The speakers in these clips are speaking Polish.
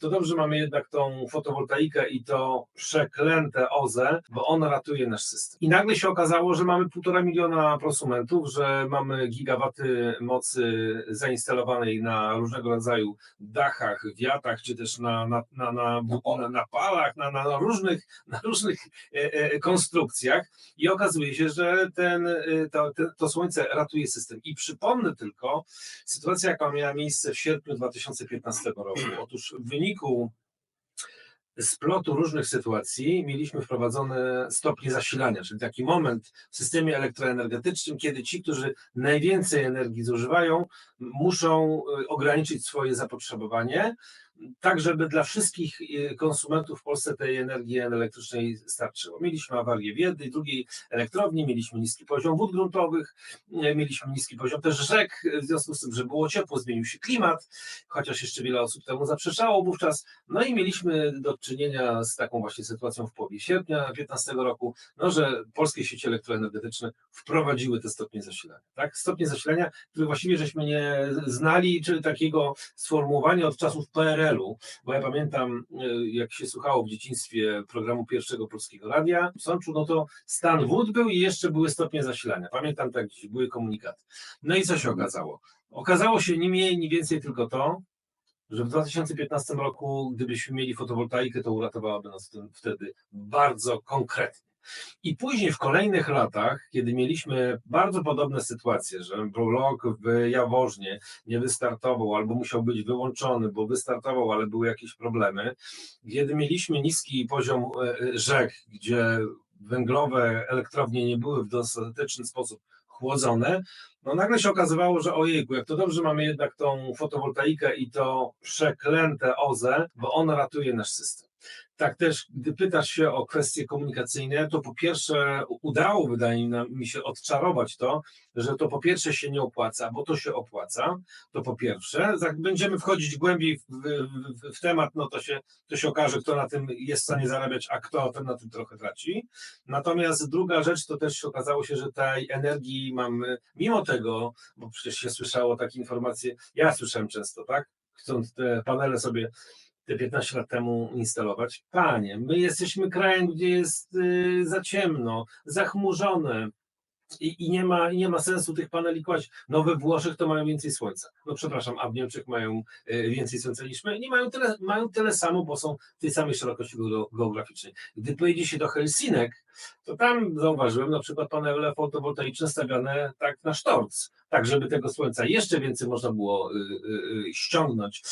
To dobrze mamy jednak tą fotowoltaikę i to przeklęte OZE, bo ono ratuje nasz system. I nagle się okazało, że mamy półtora miliona prosumentów, że mamy gigawaty mocy zainstalowanej na różnego rodzaju dachach, wiatach, czy też na, na, na, na, na, na palach, na, na, różnych, na różnych e, e, konstrukcjach i okazuje się, że ten, e, to, to słońce ratuje system. I przypomnę tylko sytuację, jaka miała miejsce w sierpniu 2015 roku. Otóż w wyniku splotu różnych sytuacji mieliśmy wprowadzone stopnie zasilania, czyli taki moment w systemie elektroenergetycznym, kiedy ci, którzy najwięcej energii zużywają, muszą y, ograniczyć swoje zapotrzebowanie, tak żeby dla wszystkich y, konsumentów w Polsce tej energii elektrycznej starczyło. Mieliśmy awarię w jednej, drugiej elektrowni, mieliśmy niski poziom wód gruntowych, y, mieliśmy niski poziom też rzek, y, w związku z tym, że było ciepło, zmienił się klimat, chociaż jeszcze wiele osób temu zaprzeczało wówczas, no i mieliśmy do czynienia z taką właśnie sytuacją w połowie sierpnia 2015 roku, no, że polskie sieci elektroenergetyczne wprowadziły te stopnie zasilania. Tak? Stopnie zasilania, które właściwie żeśmy nie znali, czyli takiego sformułowania od czasów PRL-u, bo ja pamiętam, y, jak się słuchało w dzieciństwie programu pierwszego Polskiego Radia w Sączu, no to stan wód był i jeszcze były stopnie zasilania. Pamiętam tak, gdzieś były komunikaty. No i co się okazało? Okazało się nie mniej, nie więcej tylko to, że w 2015 roku, gdybyśmy mieli fotowoltaikę, to uratowałaby nas wtedy bardzo konkretnie. I później w kolejnych latach, kiedy mieliśmy bardzo podobne sytuacje, że blok w Jaworznie nie wystartował albo musiał być wyłączony, bo wystartował, ale były jakieś problemy, kiedy mieliśmy niski poziom e, rzek, gdzie węglowe elektrownie nie były w dostateczny sposób chłodzone, no nagle się okazywało, że ojejku, jak to dobrze mamy jednak tą fotowoltaikę i to przeklęte OZE, bo ono ratuje nasz system. Tak też, gdy pytasz się o kwestie komunikacyjne, to po pierwsze udało, wydaje mi się, odczarować to, że to po pierwsze się nie opłaca, bo to się opłaca, to po pierwsze. Jak będziemy wchodzić głębiej w, w, w temat, no to się, to się okaże, kto na tym jest w stanie zarabiać, a kto ten na tym trochę traci. Natomiast druga rzecz, to też okazało się, że tej energii mamy, mimo tego, bo przecież się słyszało takie informacje, ja słyszałem często, tak? Chcąc te panele sobie te 15 lat temu instalować. Panie, my jesteśmy krajem, gdzie jest y, za ciemno, zachmurzone i, i, nie ma, i nie ma sensu tych paneli kłaść. No we Włoszech to mają więcej słońca. No przepraszam, a w Niemczech mają y, więcej słońca niż my. Nie mają tyle, mają tyle samo, bo są tej samej szerokości geo- geograficznej. Gdy pojedzie się do Helsinek, to tam zauważyłem na przykład panele fotowoltaiczne stawiane tak na sztorc, tak żeby tego słońca jeszcze więcej można było y, y, y, ściągnąć,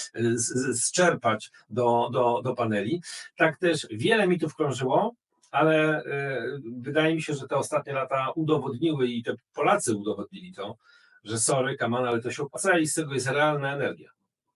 zczerpać do, do, do paneli. Tak też wiele mitów krążyło, ale y, wydaje mi się, że te ostatnie lata udowodniły i te Polacy udowodnili to, że sorry, kaman, ale to się opłaca i z tego jest realna energia.